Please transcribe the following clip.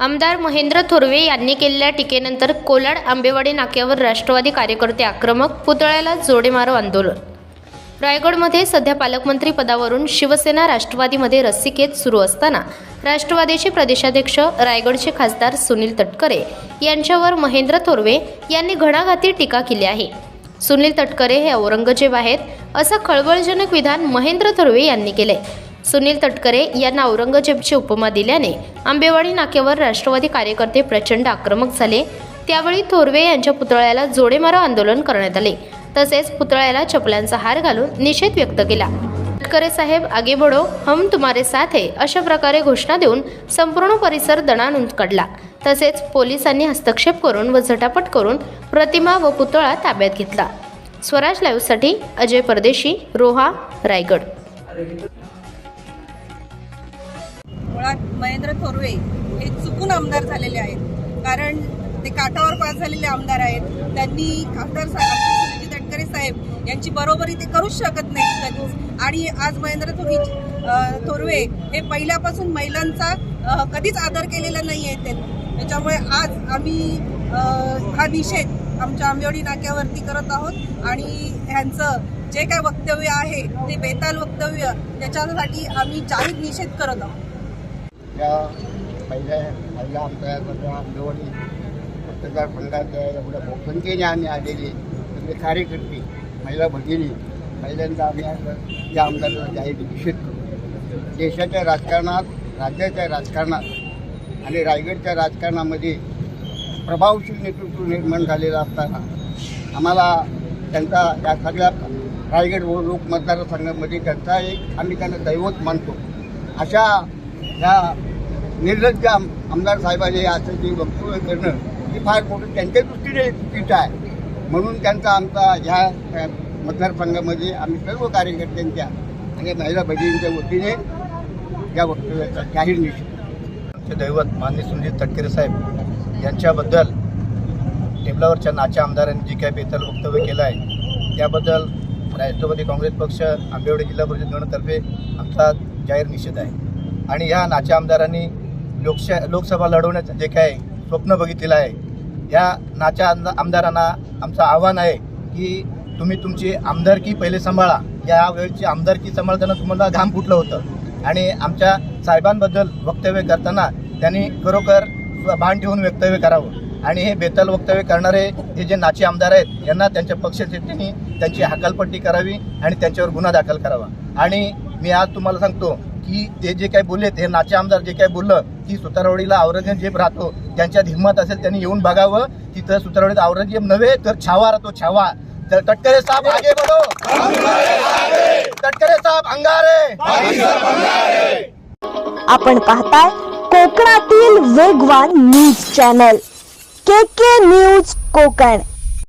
आमदार महेंद्र थोरवे यांनी केलेल्या टीकेनंतर कोलाड आंबेवाडी नाक्यावर राष्ट्रवादी कार्यकर्ते आक्रमक पुतळ्याला जोडेमारो आंदोलन. रायगडमध्ये सध्या पालकमंत्री पदावरून शिवसेना राष्ट्रवादीमध्ये रस्सीखेच सुरू असताना राष्ट्रवादीचे प्रदेशाध्यक्ष रायगडचे खासदार सुनील तटकरे यांच्यावर महेंद्र थोरवे यांनी घणाघाती टीका केली आहे. सुनील तटकरे हे औरंगजेब आहेत असं खळबळजनक विधान महेंद्र थोरवे यांनी केले सुनील तटकरे यांना औरंगजेबची उपमा दिल्याने आंबेवाडी नाक्यावर राष्ट्रवादी कार्यकर्ते प्रचंड आक्रमक झाले. त्यावेळी थोरवे यांच्या पुतळ्याला जोडेमारो आंदोलन करण्यात आले. तसेच पुतळ्याला चपलांचा हार घालून निषेध व्यक्त केला. तटकरे साहेब आगे बढो हम तुम्हारे साथ है अशा प्रकारे घोषणा देऊन संपूर्ण परिसर दणानून काढला. तसेच पोलिसांनी हस्तक्षेप करून व झटापट करून प्रतिमा व पुतळा ताब्यात घेतला. स्वराज लाईव्हसाठी अजय परदेशी रोहा रायगड. मुळात महेंद्र थोरवे हे चुकून आमदार झालेले आहेत. कारण ते काठावर पास झालेले आमदार आहेत. त्यांनी खासदार साहेब तटकरे साहेब यांची बरोबरी ते करूच शकत नाहीत कधीच. आणि आज महेंद्र थोरी थोरवे हे पहिल्यापासून महिलांचा कधीच आदर केलेला नाही आहे त्यांनी त्याच्यामुळे आज आम्ही हा निषेध आमच्या आंबेवडी नाक्यावरती करत आहोत. आणि ह्यांचं जे काय वक्तव्य आहे ते बेताल वक्तव्य त्याच्यासाठी आम्ही जाहीर निषेध करत आहोत. त्या पहिल्या पहिल्या आमच्या आंबेवाडी मतदारसंघात एवढ्या बहुसंख्येने आम्ही आलेले. सगळे कार्यकर्ते महिला भगिनी पहिल्यांदा आम्ही आज या आमदाराला जाहीर निषेध करू. देशाच्या राजकारणात राज्याच्या राजकारणात आणि रायगडच्या राजकारणामध्ये प्रभावशील नेतृत्व निर्माण झालेलं असताना आम्हाला त्यांचा या सगळ्या रायगड व लोक मतदारसंघामध्ये त्यांचा एक आम्ही त्यांना दैवत मानतो. अशा ह्या निर्लज्ज आमदार साहेबांनी असं जे वक्तव्य करणं ती फार मोठं त्यांच्या दृष्टीने चुकीचं आहे. म्हणून त्यांचा आमचा ह्या मतदारसंघामध्ये आम्ही सर्व कार्यकर्त्यांच्या आणि महिला भगिनींच्या वतीने या वक्तव्याचा जाहीर निषेध आमचे दैवत मान्य सुनील तटकरे साहेब यांच्याबद्दल टेबलावरच्या नाच्या आमदारांनी जे काही बेताल वक्तव्य केलं आहे त्याबद्दल राष्ट्रवादी काँग्रेस पक्ष आंबेवाडी जिल्हा परिषद गणतर्फे आमचा जाहीर निषेध आहे. आणि ह्या नाच्या आमदारांनी लोकशा लोकसभा लढवण्याचं जे काय स्वप्न बघितलेलं आहे या नाच्या आमदारांना आमचं आव्हान आहे की तुम्ही तुमची आमदारकी पहिले सांभाळा. या वेळची आमदारकी सांभाळताना तुम्हाला घाम फुटलं होतं. आणि आमच्या साहेबांबद्दल वक्तव्य करताना त्यांनी खरोखर भान ठेवून वक्तव्य करावं. आणि हे बेताल वक्तव्य करणारे हे जे नाचे आमदार आहेत यांना त्यांच्या पक्षश्रेष्ठींनी त्यांची हकालपट्टी करावी आणि त्यांच्यावर गुन्हा दाखल करावा. आणि मी आज तुम्हाला सांगतो की ते जे काही बोलले हे नाचे आमदार जे काही बोललं की सुतारवाडीला औरंगजेब राहतो. त्यांच्यात हिंमत असेल त्यांनी येऊन बघावं. तिथं सुतारवाडीत औरंगजेब नव्हे तर छावा राहतो छावा. तर तटकरे साहेब आगे बढो. तटकरे साहेब अंगारे. आपण पाहताय कोकणातील वेगवान news channel K K news Konkan.